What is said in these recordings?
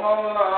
no, no, no.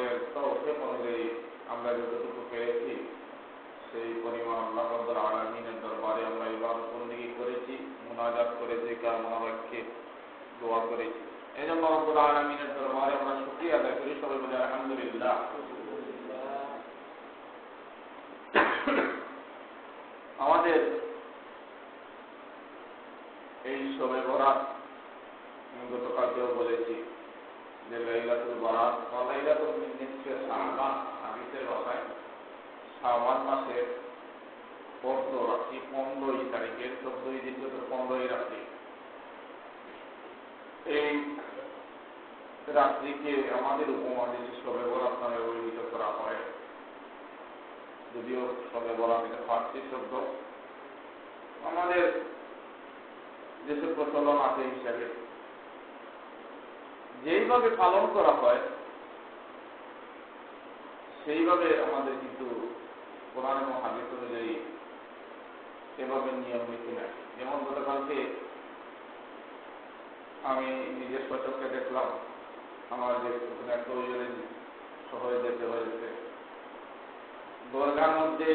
আমাদের তৌফিক অনুযায়ী আমরা যতটুকু পেয়েছি সেই পরিমাণ আল্লাহর রব্বুল আলমিনের দরবারে আমরা এবার বন্দী করেছি মোনাজাত করেছি কার বাক্যে দোয়া করেছি এই জন্য রব্বুল আলমিনের দরবারে আমরা শুক্রিয়া আদায় করি সবাই বলে আলহামদুলিল্লাহ আমাদের এই সবে ভরা আমি গতকালকেও বলেছি। লাইলাতুল বরাত বা লাইলাতুল নিসফে শাবান হাদিসে রসায় শাবান মাসের চোদ্দ রাত্রি পনেরোই তারিখের চোদ্দই দ্বিতীয়ত পনেরোই রাত্রি এই রাত্রিকে আমাদের উপমাদেশ সবে বলা নামে অভিহিত করা হয়। যদিও সবে বলা এটা ফার্সি শব্দ। আমাদের দেশে প্রচলন আছে হিসাবে। যেইভাবে পালন করা হয়, সেইভাবে আমাদের কিন্তু কোরআন এবং হাদিস অনুযায়ী এভাবে নিয়ম নীতি নাই। যেমন গতকালকে আমি নিজের সচককে দেখলাম, আমার যে একটা শহরে যেতে হয়েছে। দরগার মধ্যে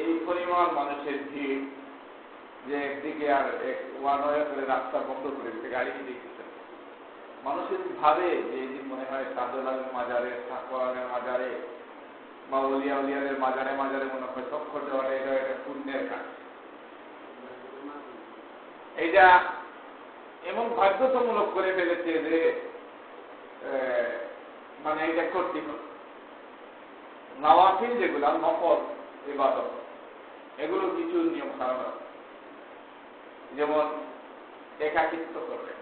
এই পরিমাণ মানুষের ভিড় যে একদিকে আর এক ওয়ান ওয়ে করে রাস্তা বন্ধ করে দিতে গাড়ি মানুষের ভাবে যে এই দিন মনে হয় শাহজালালের মাজারে শাহরানের মাজারে, বা উলিয়া উলিয়াদের মাজারে মাজারে মনে হয় চক্কর দেওয়াটা এটা একটা পুণ্যের কাজ। এইটা এমন বাধ্যতামূলক করে ফেলেছে যে মানে এটা করতে নওয়াফিল যেগুলো নফল ইবাদত, এগুলো কিছু নিয়ম কারণ যেমন একাকিত্ব করবে।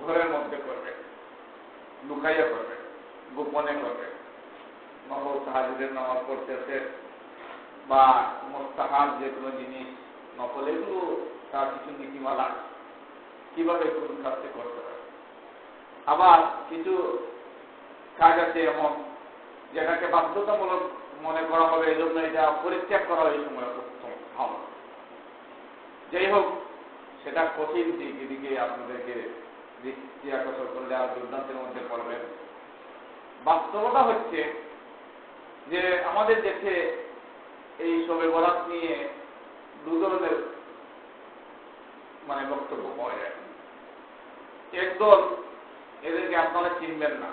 ঘরের মধ্যে করবে, লুকাইয়া করবে, গোপনে করবে। নকল সাহায্যের নামাজ পড়তেছে, বা মোস্তাহাব যে কোনো জিনিস, নকল, এগুলো তার কিছু নীতিমালা। কীভাবে কোন কাজটি করতে হবে আবার কিছু কাজ আছে এমন, যেটাকে বাধ্যতামূলক মনে করা হবে এই জন্য এটা পরিত্যাগ করা এই সময় উত্তম ভালো যাই হোক, সেটা কঠিন দিক এদিকে আপনাদেরকে আকর্ষণ করলে আর বিভ্রান্তের মধ্যে পড়বেন বাস্তবতা হচ্ছে যে আমাদের দেশে এই সবে বরাত নিয়ে দু ধরনের মানে বক্তব্য পাওয়া যায়। একদল এদেরকে আপনারা চিনবেন না।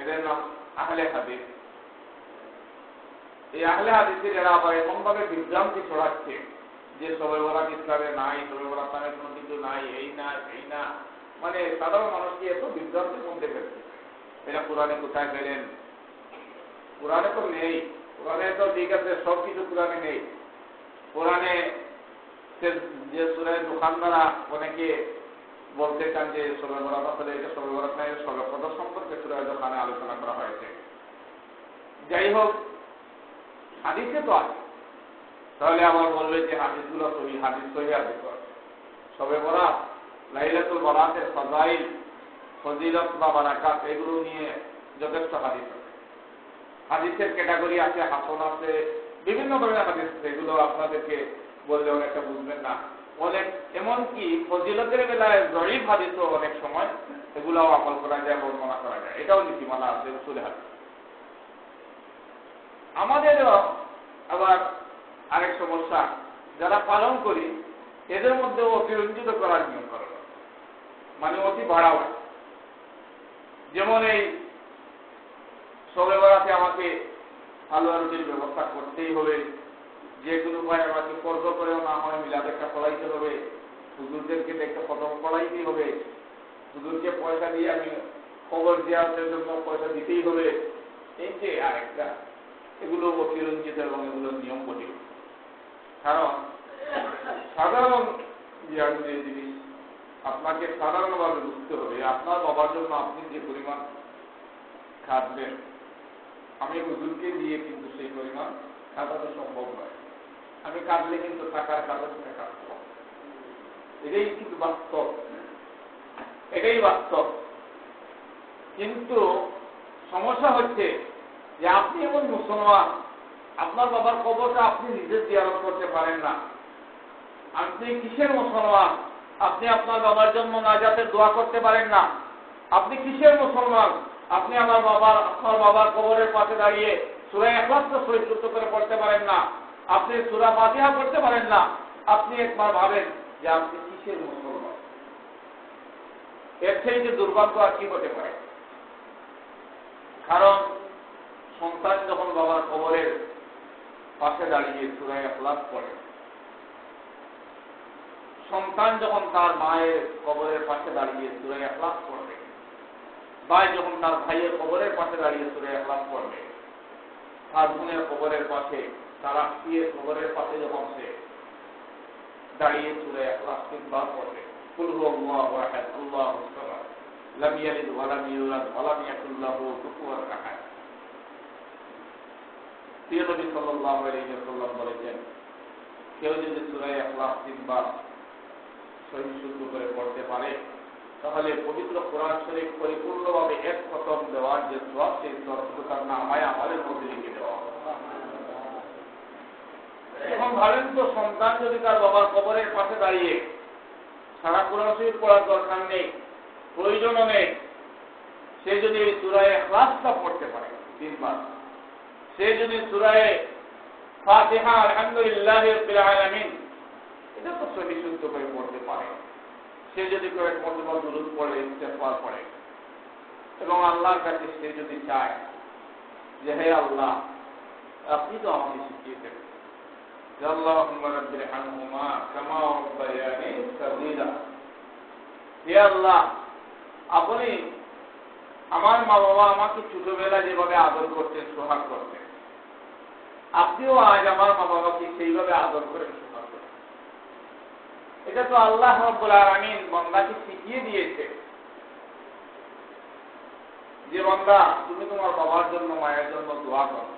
এদের নাম আহলে হাদিস। এই আহলে হাদিসের এরা আবার এমনভাবে বিভ্রান্তি ছড়াচ্ছে যে সবে বরাত ইসলামে নাই সবে বরাত নামে কোনো কিছু নাই, এই না এই না মানে সাধারণ মানুষকে এত বিভ্রান্তির মধ্যে ফেলছে। এটা কোরআনে কোথায় পেলেন কোরআনে তো নেই। কোরআনে তো ঠিক আছে সব কিছু কোরআনে নেই। কোরআনে যে সুরায় দোকানদারা অনেকে বলতে চান যে সবে বরাত আসলে এটা সবে নাই সবে সম্পর্কে সুরায় দোকানে আলোচনা করা হয়েছে। যাই হোক, হাদিসে তো আছে। তাহলে আবার বলবে যে হাদিসগুলো সহি, হাদিস সহি হাদিস সবে বরাত। লাইলাতুল বরাতের ফজাইল, ফজিলত বা বারাকাত, এগুলো নিয়ে যথেষ্ট হাদিস আছে। হাদিসের ক্যাটাগরি আছে, হাসন আছে, বিভিন্ন ধরনের হাদিস এগুলো আপনাদেরকে বললে অনেকটা বুঝবেন না। অনেক, এমনকি ফজিলতের বেলায় জয়ীফ হাদিসও অনেক সময় এগুলোও আমল করা যায় বর্ণনা করা যায়। এটাও নীতিমালা আছে, উসুলে হাদিস। আমাদেরও আবার আরেক সমস্যা, যারা পালন করি, এদের মধ্যে অতিরঞ্জিত করার নিয়ম করা মানে অতি বাড়াওয়া যেমন এই সবে বেড়াতে আমাকে আলু রুটির ব্যবস্থা করতেই হবে। যে কোনো উপায় আমাকে কর্জ করেও না হয় মিলাদ একটা পড়াইতে হবে। হুজুরদেরকে একটা খতম পড়াইতেই হবে। হুজুরকে পয়সা দিয়ে আমি খবর দেওয়ার জন্য পয়সা দিতেই হবে। এই যে আরেকটা, এগুলো অতিরঞ্জিত এবং এগুলো নিয়ম কঠিন কারণ সাধারণ যে জিনিস আপনাকে সাধারণভাবে বুঝতে হবে, আপনার বাবার জন্য আপনি যে পরিমাণ খাটবেন আমি হুজুরকে দিয়ে কিন্তু সেই পরিমাণ খাটানো সম্ভব নয়। আমি কাটলে কিন্তু টাকার কাগজটা কাটব এটাই কিন্তু বাস্তব। এটাই বাস্তব। কিন্তু সমস্যা হচ্ছে যে আপনি এমন মুসলমান, আপনার বাবার কবরটা আপনি নিজে জিয়ারত করতে পারেন না। আপনি কিসের মুসলমান? আপনি আপনার বাবার জন্য নাজাতের দোয়া করতে পারেন না। আপনি কিসের মুসলমান? আপনি আমার বাবার, আপনার বাবার কবরের পাশে দাঁড়িয়ে সুরা একমাত্র সহিষ্ঠ করে পড়তে পারেন না। আপনি সুরা ফাতিহা করতে পারেন না। আপনি একবার ভাবেন যে আপনি কিসের মুসলমান? এর থেকে যে দুর্ভাগ্য আর কি হতে পারে? কারণ সন্তান যখন বাবার কবরের পাশে দাঁড়িয়ে সুরায় একলাস পড়ে সন্তান যখন তার মায়ের কবরের পাশে দাঁড়িয়ে সুরায় একলাস পড়বে, ভাই যখন তার ভাইয়ের কবরের পাশে দাঁড়িয়ে সুরে একলাস পড়বে, তার বোনের কবরের পাশে, তার গিয়ে কবরের পাশে যখন সে দাঁড়িয়ে চলে একলাস তিনবার পড়বে, কুল হু আল্লাহু আহাদ, আল্লাহু সামাদ লাম ইয়ালিদ ওয়া লাম ইউলাদ ওয়া লাম ইয়াকুল লাহু প্রিয় নবী বলেছেন, কেউ যদি সূরা ইখলাস তিনবার সহি শুদ্ধ করে পড়তে পারে তাহলে পবিত্র কোরআন শরীফ পরিপূর্ণভাবে এক খতম দেওয়ার যে সব সেই সবটুকু তার নামায় আমাদের মধ্যে লিখে দেওয়া। এখন ভাবেন তো, সন্তান যদি তার বাবার কবরের পাশে দাঁড়িয়ে সারা কোরআন শরীফ পড়ার দরকার নেই, প্রয়োজনও নেই, সে যদি এই চূড়ায় ক্লাসটা পড়তে পারে তিনবার সে যদি চূড়ায় ফাতিহা, আলহামদুলিল্লাহ আলামিন এটা তো সহি শুদ্ধ করে পড়তে পারে। সে যদি কয়েক মতবা দুরুদ পড়ে ইস্তেফার পড়ে। এবং আল্লাহর কাছে সে যদি চায় যে, হে আল্লাহ, আপনি তো আমাকে শিখিয়েছেন আপনি আমার মা বাবা আমাকে ছোটবেলা যেভাবে আদর করতেন, সোহাগ করতেন, আপনিও আজ আমার মা বাবাকে সেইভাবে আদর করেন এটা তো আল্লাহ রব্বুল আলামিন বান্দাকে শিখিয়ে দিয়েছে। যে বান্দা, তুমি তোমার বাবার জন্য, মায়ের জন্য দোয়া করো।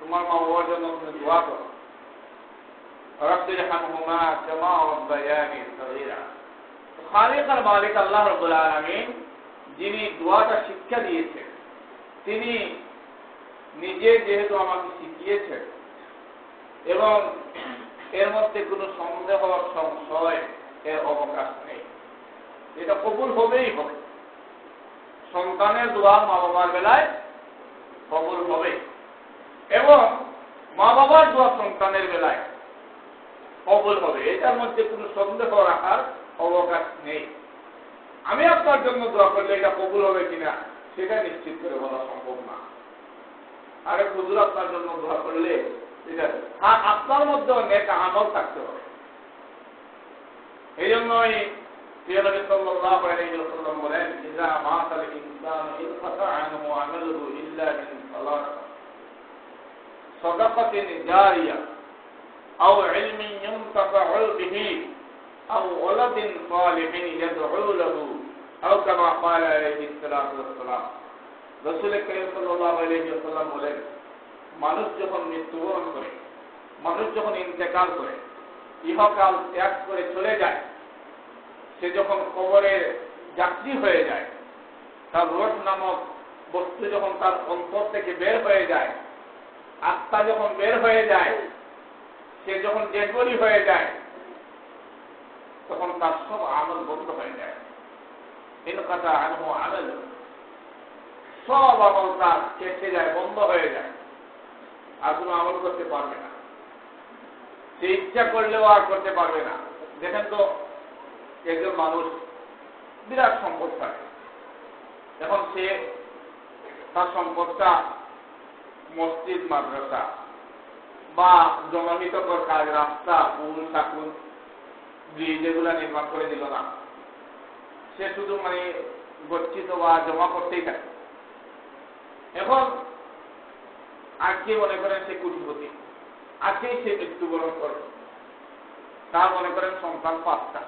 তোমার মা বাবার জন্য তুমি দোয়া করো। মালিক আল্লাহ যিনি দোয়াটা শিক্ষা দিয়েছেন, তিনি নিজে যেহেতু আমাকে শিখিয়েছেন, এবং এর মধ্যে কোনো সন্দেহ সংশয় এর অবকাশ নেই। এটা কবুল হবেই হবে। সন্তানের দোয়া মা বাবার বেলায় কবুল হবে। এবং মা বাবার দোয়া সন্তানের বেলায় কবুল হবে। এটার মধ্যে কোনো সন্দেহ রাখার অবকাশ নেই। আমি আপনার জন্য দোয়া করলে এটা কবুল হবে কিনা, সেটা নিশ্চিত করে বলা সম্ভব না। আরে হুজুর, আপনার জন্য দোয়া করলে এটা হ্যাঁ আপনার মধ্যেও নেক আমল থাকতে হবে। এই জন্যই প্রিয় নবী সাল্লাল্লাহু আলাইহি ওয়াসাল্লাম বলেন, ইযা মাতাল ইনসানু ইনকাতা আনহু আমালুহু ইল্লা মিন সালাত। সাদাকাতিন জারিয়া আও ইলমিন ইনতাফাউ বিহি আও ওয়ালাদিন সালিহিন ইয়াদউ লাহু আও কামা ক্বালা আলাইহি সাল্লাতু ওয়াসসালাম। রাসূল কারীম সাল্লাল্লাহু আলাইহি ওয়াসাল্লাম বলেন মানুষ যখন মৃত্যুবরণ করে, মানুষ যখন ইন্তেকাল করে, ইহকাল ত্যাগ করে চলে যায়, সে যখন কবরের যাত্রী হয়ে যায়, তার রোড নামক বস্তু যখন তার অন্তর থেকে বের হয়ে যায়, আত্মা যখন বের হয়ে যায়, সে যখন ডেডবডি হয়ে যায়, তখন তার সব আমল বন্ধ হয়ে যায়। কথা আনহ আমল সব আমল তার কেটে যায়, বন্ধ হয়ে যায়। আর কোনো আমল করতে পারবে না। সে ইচ্ছা করলেও আর করতে পারবে না। দেখেন তো, একজন মানুষ বিরাট সম্পদ থাকে এখন সে তার সম্পদটা মসজিদ, মাদ্রাসা বা জনহিতকর কাজ রাস্তা, পুল সাকুন ব্রিজ এগুলা নির্মাণ করে দিল না। সে শুধু মানে গচ্ছিত বা জমা করতেই থাকে। এখন আজকে মনে করেন সে কুটিপতি। আজকেই সে মৃত্যুবরণ করে। তার মনে করেন সন্তান পাঁচটা।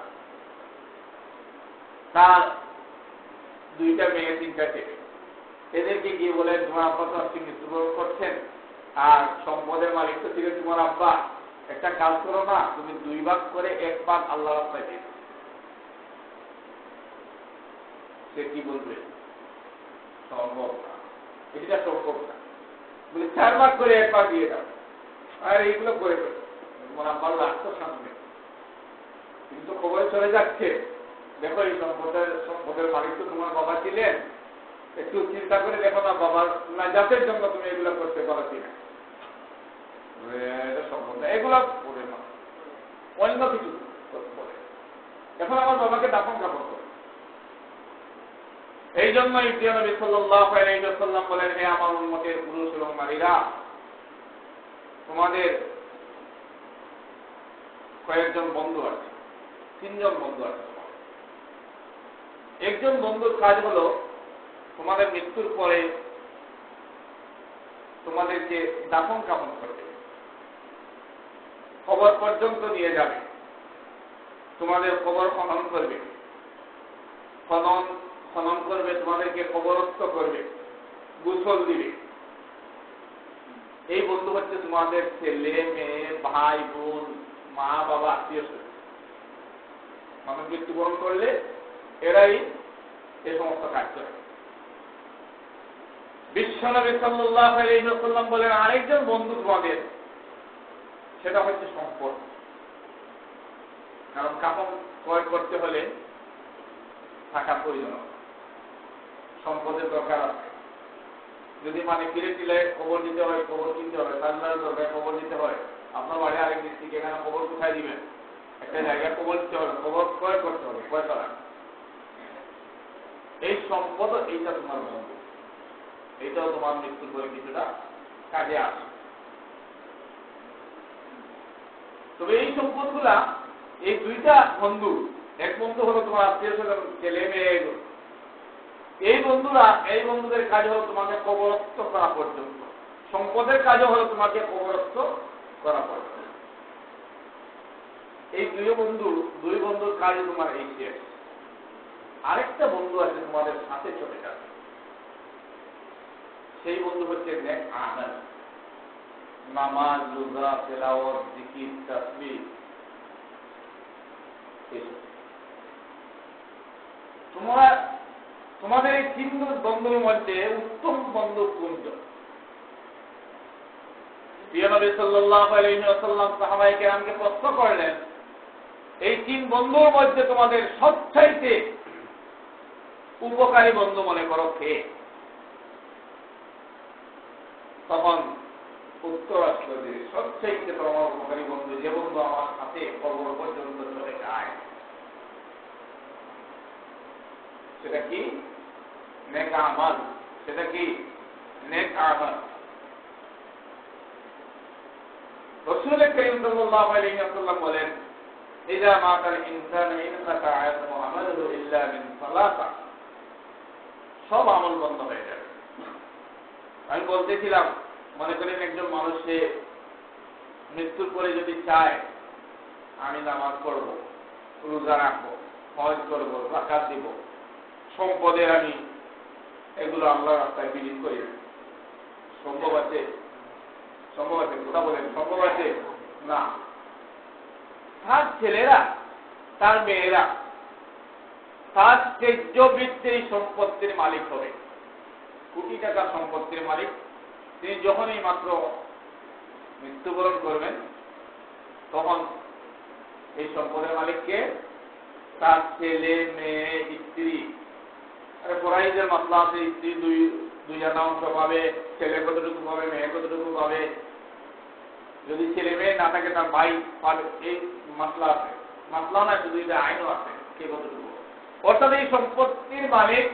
তার দুইটা মেয়ে, তিনটা ছেলে। এদেরকে গিয়ে বলে তোমার আব্বা তো আজকে মৃত্যুবরণ করছেন। আর সম্পদের মালিক তো ছিল তোমার আব্বা। একটা কাজ করো না, তুমি দুই ভাগ করে এক ভাগ আল্লাহ রাস্তায় দিয়ে সে কি বলবে? সম্ভব না। এটা সম্ভব না। বলে, চার ভাগ করে এক ভাগ দিয়ে দাও। আর এইগুলো করে তোমার আব্বার রাখতো সামনে কিন্তু খবরে চলে যাচ্ছে, দেখো এই সম্পদের সম্পদের মালিক তো তোমার বাবা ছিলেন। একটু চিন্তা করে দেখো না, বাবার নাজাতের জন্য তুমি এগুলো করতে পারো কিনা। না এগুলো করে না অন্য কিছু এখন আমার বাবাকে দাফন কাপড় এই জন্য প্রিয় বলেন, হে আমার উম্মতের পুরুষ এবং নারীরা, তোমাদের কয়েকজন বন্ধু আছে, তিনজন বন্ধু আছে একজন বন্ধুর কাজ হলো, তোমাদের মৃত্যুর পরে তোমাদেরকে দাফন কাপন করবে। কবর পর্যন্ত নিয়ে যাবে। তোমাদের কবর খনন করবে। খনন খনন করবে, তোমাদেরকে কবরস্থ করবে, গুসল দিবে। এই বন্ধু হচ্ছে তোমাদের ছেলে মেয়ে ভাই, বোন, মা, বাবা, আত্মীয় স্বজন। মানুষ মৃত্যুবরণ করলে এরাই এই সমস্ত কাজ করে। বিশ্বনবী সাল্লাহ আলাইসাল্লাম বলেন, আরেকজন বন্ধু তোমাদের, সেটা হচ্ছে সম্পদ। কারণ কাপন ক্রয় করতে হলে টাকা প্রয়োজন। সম্পদের দরকার আছে। যদি মানে কিরে টিলে খবর দিতে হয়, খবর কিনতে হয় সাল্লার দরকার, খবর দিতে হয়, আপনার বাড়ি আরেক ডিস্ট্রিক্ট এখানে খবর কোথায় দিবেন? একটা জায়গায় খবর দিতে হবে, খবর ক্রয় করতে হবে, ক্রয় করা। এই সম্পদ এইটা তোমার বন্ধু। এইটাও তোমার মৃত্যুর পরে কিছুটা কাজে আসে তবে এই সম্পদগুলা, এই দুইটা বন্ধু, এক বন্ধু হলো তোমার আত্মীয় স্বজন, ছেলে, মেয়ে এই বন্ধুরা, এই বন্ধুদের কাজ হলো তোমাকে কবরস্থ করা পর্যন্ত। সম্পদের কাজও হলো তোমাকে কবরস্থ করা পর্যন্ত। এই দুই বন্ধু, দুই বন্ধুর কাজ তোমার এই শেষ। আরেকটা বন্ধু আছে তোমাদের সাথে চলে যাবে। সেই বন্ধু হচ্ছে নেক আনন্দ নামাজ রোজা তেলাওয়াত, জিকির, তাসবিহ। তোমরা তোমাদের এই তিন বন্ধুর মধ্যে উত্তম বন্ধু কোনজন? প্রিয় নবী সাল্লাল্লাহু আলাইহি ওয়াসাল্লাম সাহাবায়ে কেরামকে প্রশ্ন করলেন, এই তিন বন্ধুর মধ্যে তোমাদের সবচাইতে উপকারী বন্ধু মনে করো কে? তখন উত্তর আসলো যে সবচাইতে তোমার উপকারী বন্ধু যে বন্ধু আমার সাথে কবর পর্যন্ত চলে যায়, সেটা কি? নেক আমাল সেটা কি নেক আমাল বলেন মাতাল ইল্লা মিন সালাসা. সব আমল বন্ধ হয়ে যাবে। আমি বলতেছিলাম, মনে করেন একজন মানুষ সে মৃত্যুর পরে যদি চায়, আমি নামাজ পড়ব, রোজা রাখব, হজ করব জাকাত দিব, সম্পদের আমি এগুলো আল্লাহ রাস্তায় বিলীন করি সম্ভব আছে? সম্ভব আছে? কথা বলেন, সম্ভব আছে? না। তার ছেলেরা, তার মেয়েরা, তার তেজ্য বৃত্তির সম্পত্তির মালিক হবে। কোটি টাকা সম্পত্তির মালিক। তিনি যখনই মাত্র মৃত্যুবরণ করবেন, তখন এই সম্পদের মালিককে তার ছেলে, মেয়ে, স্ত্রী আরে পড়াইদের মাসলা আছে, স্ত্রী দুই দুই অংশ পাবে, ছেলে কতটুকু পাবে, মেয়ে কতটুকু পাবে। যদি ছেলে মেয়ে না থাকে, তার ভাই পাবে, এই মাসলা আছে। মাসলা না শুধু এটা আইনও আছে, কে কতটুকু অর্থাৎ এই সম্পত্তির মালিক,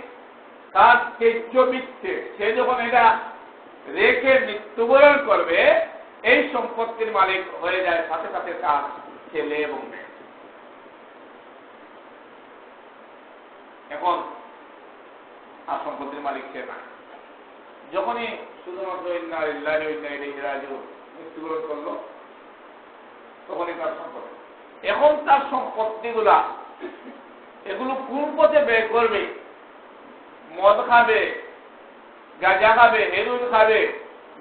তার তেজ্য বৃত্তে সে যখন এটা রেখে মৃত্যুবরণ করবে, এই সম্পত্তির মালিক হয়ে যায়, সাথে সাথে তার ছেলে এবং মেয়ে। এখন আর সম্পত্তির মালিক সে না? যখনই শুধুমাত্র মৃত্যুবরণ করল, তখনই তার সম্পত্তি। এখন তার সম্পত্তিগুলা, এগুলো কোন পথে ব্যয় করবে? মদ খাবে, গাঁজা খাবে হেরুন খাবে,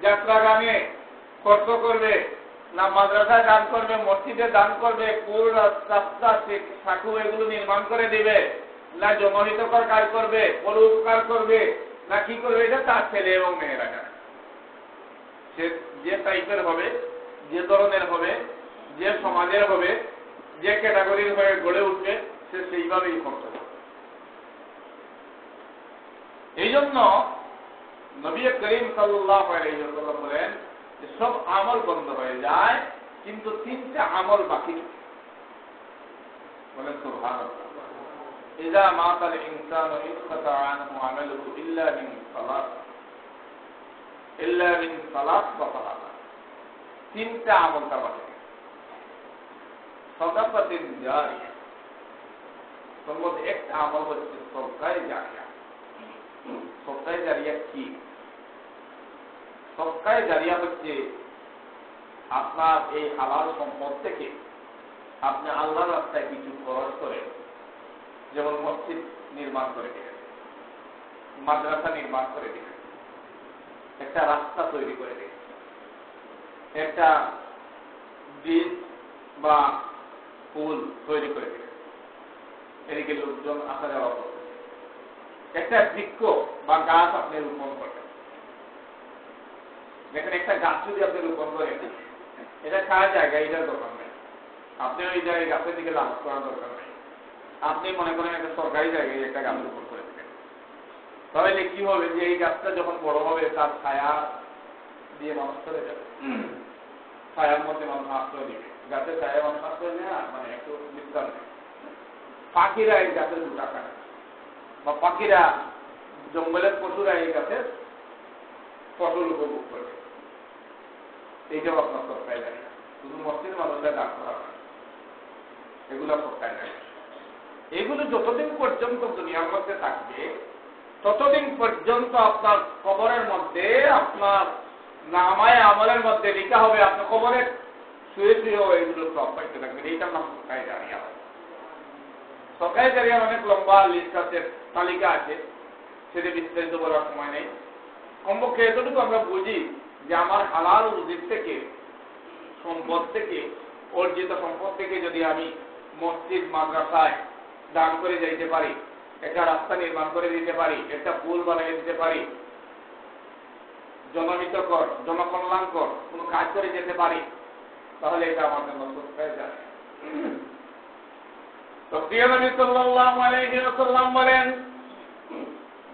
যাত্রা গানে খরচ করবে, না মাদ্রাসায় দান করবে, মসজিদে দান করবে, কোন রাস্তা সাকু এগুলো নির্মাণ করে দিবে? না জনহিতকর কাজ করবে পর উপকার করবে, না কি করবে, এটা তার ছেলে এবং মেয়েরা জানে। সে যে টাইপের হবে, যে ধরনের হবে, যে সমাজের হবে, যে ক্যাটাগরির হয়ে গড়ে উঠবে, সে সেইভাবেই করবে এই জন্য নবী করিম সাল্লাহ বলেন যে, সব আমল বন্ধ হয়ে যায়, কিন্তু তিনটা আমল বাকি বলেন তো ভালো إذا مات الإنسان انقطع عنه عمله إلا من صلاة إلا من صلاة وصلاة তিনটা আমল তার বাকি সদাপতিন জারিয়া তোর মধ্যে একটা আমল হচ্ছে সবকায় জারিয়া সবকায় জারিয়া কি সবকায় জারিয়া হচ্ছে আপনার এই হালাল সম্পদ থেকে আপনি আল্লাহ রাস্তায় কিছু খরচ করে যেমন মসজিদ নির্মাণ করে দিলেন, মাদ্রাসা নির্মাণ করে দিলেন, একটা রাস্তা তৈরি করে দিলেন। একটা ব্রিজ বা পুল তৈরি করে দিলেন। এদিকে লোকজন আসা যাওয়া করবে একটা বৃক্ষ বা গাছ আপনি রোপণ করবেন। দেখেন, একটা গাছ যদি আপনি রোপণ করেন, এটা কার জায়গা এটার দরকার নেই। আপনি ওই জায়গায় গাছের দিকে লাভ করার দরকার নেই। আপনি মনে করেন একটা সরকারি জায়গায় একটা গাছ রোপণ করে দেবেন তাহলে কি হবে যে এই গাছটা যখন বড় হবে, তার ছায়া দিয়ে মানুষ চলে যাবে। ছায়ার মধ্যে মানুষ আশ্রয় দিবে গাছের ছায়া মানুষ আশ্রয় নেয় মানে একটু বিশ্রাম নেয়। পাখিরা এই গাছের দুটা খায়। বা পাখিরা, জঙ্গলের পশুরা এই গাছের ফসল উপভোগ করবে এইটাও আপনার সরকারি জানি শুধু মসজিদ মানুষরা ডাক করা হয়। এগুলো সরকারি জানি এগুলো যতদিন পর্যন্ত দুনিয়ার মধ্যে থাকবে, ততদিন পর্যন্ত আপনার কবরের মধ্যে, আপনার নামায় আমলের মধ্যে লেখা হবে আপনার কবরে শুয়ে শুয়েও এগুলো সব পাইতে থাকবেন। এইটার নাম সরকারি জানিয়া হবে সরকারি জারিয়ার অনেক লম্বা লিস্ট আছে, তালিকা আছে। সেটা বিস্তারিত বলার সময় নেই। কমপক্ষে এতটুকু আমরা বুঝি যে আমার হালাল উদ্দিক থেকে, সম্পদ থেকে, অর্জিত সম্পদ থেকে যদি আমি মসজিদ, মাদ্রাসায় দান করে যাইতে পারি, একটা রাস্তা নির্মাণ করে দিতে পারি, একটা পুল বানিয়ে দিতে পারি জনমিতকর জনকল্যাণকর কোনো কাজ করে যেতে পারি, তাহলে এটা আমার জন্য তো প্রিয় নবী সাল্লাল্লাহু আলাইহি ওয়াসাল্লাম বলেন,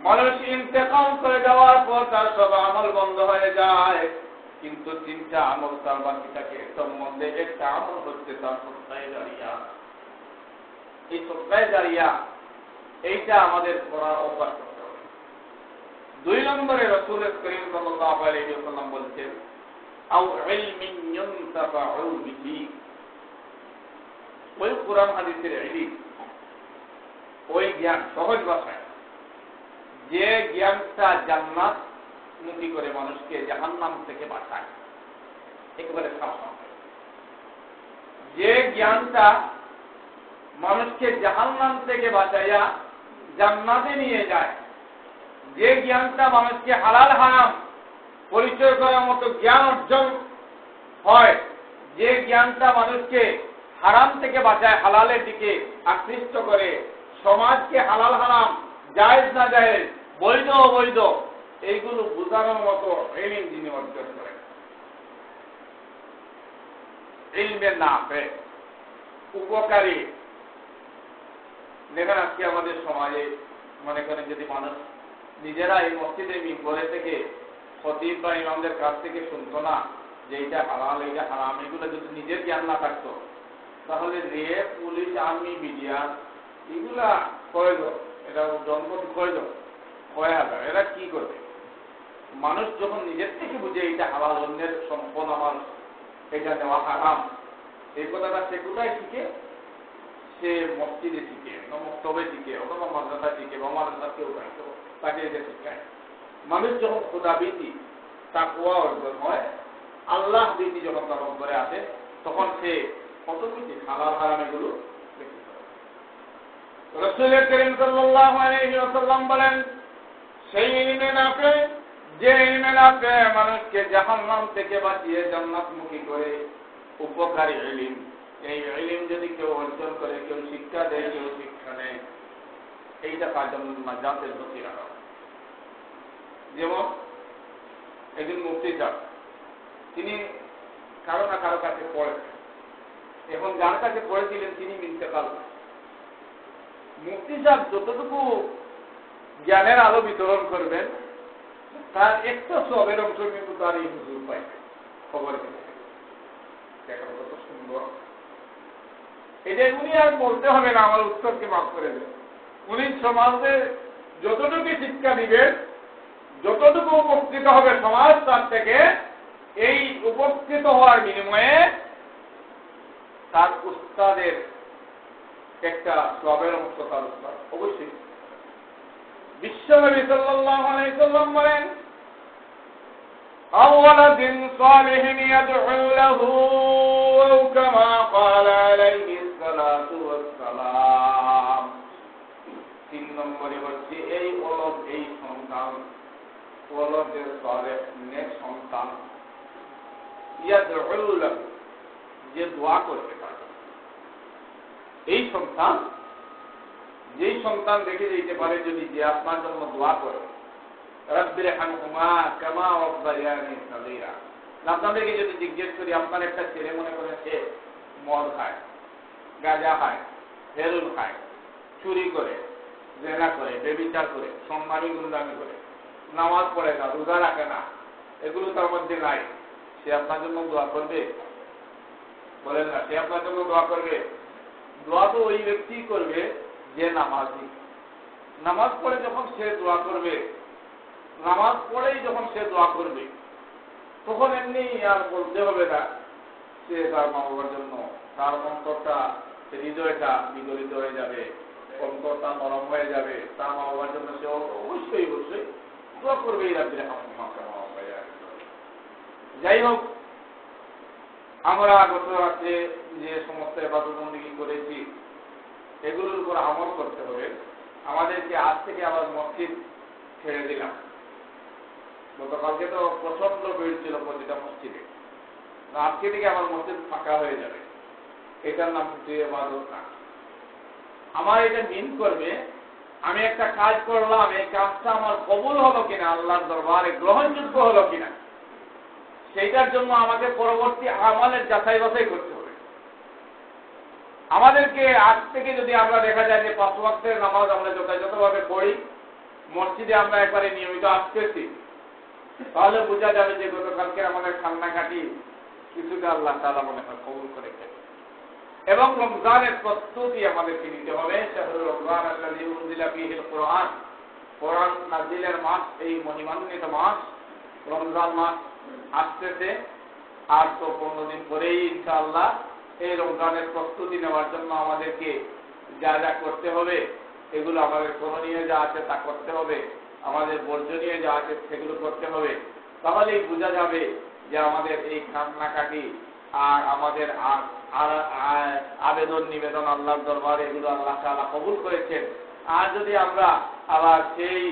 মানুষ করে যাওয়ার পর তার সব আমল বন্ধ হয়ে যায়, কিন্তু তিনটা আমল তার বাকি থাকে একটা আমল হচ্ছে তার সত্তায় জারিয়া। এই সত্তায় জারিয়া, এইটা আমাদের পড়ার অভ্যাস করতে হবে। দুই নম্বরে রসুল করিম সাল্লাল্লাহু আলাইহি ওয়াসাল্লাম বলছেন, আও ইলমিন ইউনতাফাউ বিহি। ওই কোরআন হাদিসের ইলিম, ওই জ্ঞান সহজ ভাষায়। যে জ্ঞানটা জান্নাত মুক্তি করে মানুষকে জাহান্নাম থেকে বাঁচায়। একেবারে সাবধান যে জ্ঞানটা মানুষকে জাহান্নাম থেকে বাঁচাইয়া জান্নাতে নিয়ে যায়। যে জ্ঞানটা মানুষকে হালাল হারাম পরিচয় করার মতো জ্ঞান অর্জন হয়, যে জ্ঞানটা মানুষকে হারাম থেকে বাঁচায়, হালালের দিকে আকৃষ্ট করে, সমাজকে হালাল হারাম, জায়েজ না জায়েজ, বৈধ অবৈধ, এইগুলো বোঝানোর মতো এলিম যিনি অর্জন করেন। ইলমের না উপকারী দেখেন আজকে আমাদের সমাজে মনে করেন যদি মানুষ নিজেরা এই মসজিদে মিম্বরে থেকে খতিব বা ইমামদের কাছ থেকে শুনতো না যে এইটা হালাল এইটা হারাম, এগুলো যদি নিজের জ্ঞান না থাকতো, তাহলে রেপ, পুলিশ, আর্মি, মিডিয়া, এগুলা প্রয়োজন। এটা জনগণ প্রয়োজন। কয় হাজার? এরা কি করবে? মানুষ যখন নিজের থেকে বুঝে এইটা হালাল, অন্যের সম্পদ আমার, এটা নেওয়া হারাম, এই কথাটা সে কোথায় শিখে? সে মসজিদে শিখে মক্তবে শিখে অথবা মাদ্রাসা শিখে বা মাদ্রাসা কেউ তাকে এটা শিখায়। মানুষ যখন খোদাবিধি তা কোয়া অর্জন হয়, আল্লাহ বিধি যখন তার অন্তরে আসে, তখন সে অটোমেটিক হালাল হারাম এগুলো রসুল করিম বলেন, সেই ইলমে যে ইলমে নাফে মানুষকে জাহান্নাম থেকে বাঁচিয়ে জান্নাতমুখী করে উপকারী ইলিম এই ইলিম যদি কেউ অর্জন করে, কেউ শিক্ষা দেয়, কেউ শিক্ষা নেয়, এইটা তার জন্য নাজাতের বসিরা যেমন একজন মুক্তি চাপ তিনি কারও না কারও কাছে পড়েছেন এখন যার কাছে পড়েছিলেন, তিনি মিলতে ইন্তেকাল মুক্তি সাহেব যতটুকু জ্ঞানের আলো বিতরণ করবেন, তার একটা সবের অংশ কিন্তু তার এই হুজুর পাই খবর দেখেন কত সুন্দর। এটা উনি আর বলতে হবে না আমার উত্তরকে মাফ করে দেন উনি সমাজে যতটুকু শিক্ষা দিবেন যতটুকু উপকৃত হবে সমাজ তার থেকে এই উপকৃত হওয়ার বিনিময়ে তার উস্তাদের একটা সবের অংশ তার উস্তাদ অবশ্যই বিশ্বনবী সাল্লাল্লাহু আলাইহি সাল্লাম বলেন أو ولد صالح يدعو له أو كما قال عليه الصلاة والسلام তিন নম্বরে হচ্ছে এই অলদ এই সন্তান অলদের সালেহ নেক সন্তান ইয়াদউল লাহু যে দোয়া করতে পারে এই সন্তান যেই সন্তান দেখে যেতে পারে যদি যে আপনার জন্য দোয়া করে রব্বির হানহুমা কামা রব্বায়ানি সগীরা আপনাদেরকে যদি জিজ্ঞেস করি আপনার একটা ছেলে মনে করেন সে মদ খায় গাঁজা খায় হেরুন খায়, চুরি করে, জেনা করে, বেবিচার করে সম্মানী গুন্ডামি করে। নামাজ পড়ে না, রোজা রাখে না, এগুলো তার মধ্যে নাই। সে আপনার জন্য দোয়া করবে? বলেন না, সে আপনার জন্য দোয়া করবে? দোয়া তো ওই ব্যক্তি করবে যে নামাজি। নামাজ পড়ে যখন সে দোয়া করবে, নামাজ পড়েই যখন সে দোয়া করবে, তখন এমনি আর বলতে হবে না, সে তার মা বাবার জন্য, তার অন্তরটা হৃদয়টা বিগলিত হয়ে যাবে অন্তরটা নরম হয়ে যাবে তার মা বাবার জন্য সে অবশ্যই অবশ্যই দোয়া করবে, এই রাত্রে যাই হোক, আমরা গত রাত্রে যে সমস্ত এবাদতবন্দি করেছি, এগুলোর উপর আমল করতে হবে। আমাদেরকে আজ থেকে আবার মসজিদ ছেড়ে দিলাম। গতকালকে তো প্রচণ্ড ভিড় ছিল প্রতিটা মসজিদে। আজকে থেকে আমার মসজিদ ফাঁকা হয়ে যাবে। এটার নাম হচ্ছে এবাদত আমার এটা মিন করবে, আমি একটা কাজ করলাম, এই কাজটা আমার কবুল হলো কিনা, আল্লাহর দরবারে গ্রহণযোগ্য হলো কিনা, সেইটার জন্য আমাকে পরবর্তী আমলের যাচাই বাছাই করতে হবে। আমাদেরকে আজ থেকে যদি আমরা দেখা যায় যে পাঁচ ওয়াক্তের নামাজ আমরা যথাযথভাবে পড়ি, মসজিদে আমরা একবারে নিয়মিত আসতেছি, তাহলে বোঝা যাবে যে গতকালকে আমাদের কান্নাকাটি কিছুটা আল্লাহ তালা মনে হয় কবুল করে এবং রমজানের প্রস্তুতি আমাদেরকে নিতে হবে। শাহরুল কোরআন। নাজিলের মাস, এই মহিমান্বিত মাস, রমজান মাস আসতেছে। আর তো পনেরো দিন পরেই ইনশাআল্লাহ এই রমজানের প্রস্তুতি নেওয়ার জন্য আমাদেরকে যা যা করতে হবে, এগুলো আমাদের করণীয় যা আছে তা করতে হবে, আমাদের বর্জনীয় যা আছে সেগুলো করতে হবে। তাহলেই বোঝা যাবে যে আমাদের এই কান্নাকাটি আর আমাদের আবেদন, নিবেদন আল্লাহর দরবারে এগুলো আল্লাহ তাআলা কবুল করেছেন। আর যদি আমরা আবার সেই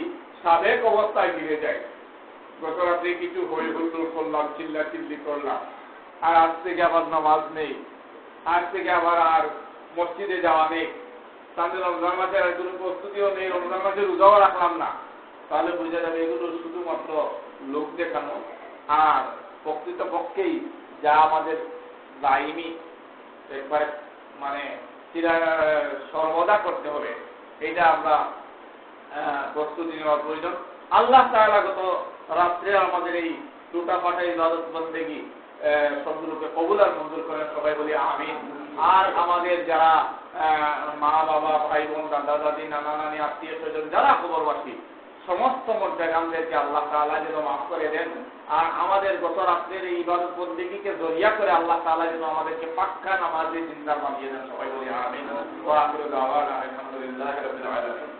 সাবেক অবস্থায় ফিরে যাই গত রাত্রে কিছু হই হুল্লোড় করলাম চিল্লা চিল্লি করলাম, আর আজ থেকে আবার নামাজ নেই, আজ থেকে আবার আর মসজিদে যাওয়া নেই, তাহলে রমজান মাসের আর কোনো প্রস্তুতিও নেই, রমজান মাসের রোজাও রাখলাম না। তাহলে বোঝা যাবে এগুলো শুধুমাত্র লোক দেখানো, আর প্রকৃত পক্ষেই যা আমাদের দায়নি একবার মানে সর্বদা করতে হবে। এটা আমরা প্রস্তুতি নেওয়ার প্রয়োজন। আল্লাহ তাআলা গত রাত্রে আমাদের এই টুটা ফাটা ইবাদত বন্দেগি সবগুলোকে কবুল আর মঞ্জুর করেন, সবাই বলি আমিন। আর আমাদের যারা মা, বাবা, ভাই, বোন, দাদা, দাদি, নানা, নানি, আত্মীয় স্বজন, যারা খবরবাসী সমস্ত মর্যাদামদেরকে আল্লাহ তালা যেন মাফ করে দেন। আর আমাদের গত রাত্রের এই ইবাদত বন্দেগীকে জরিয়া করে আল্লাহ তালা যেন আমাদেরকে পাক্কা নামাজে চিন্তা মানিয়ে দেন। সবাই বলি আমিন। আলহামদুলিল্লাহি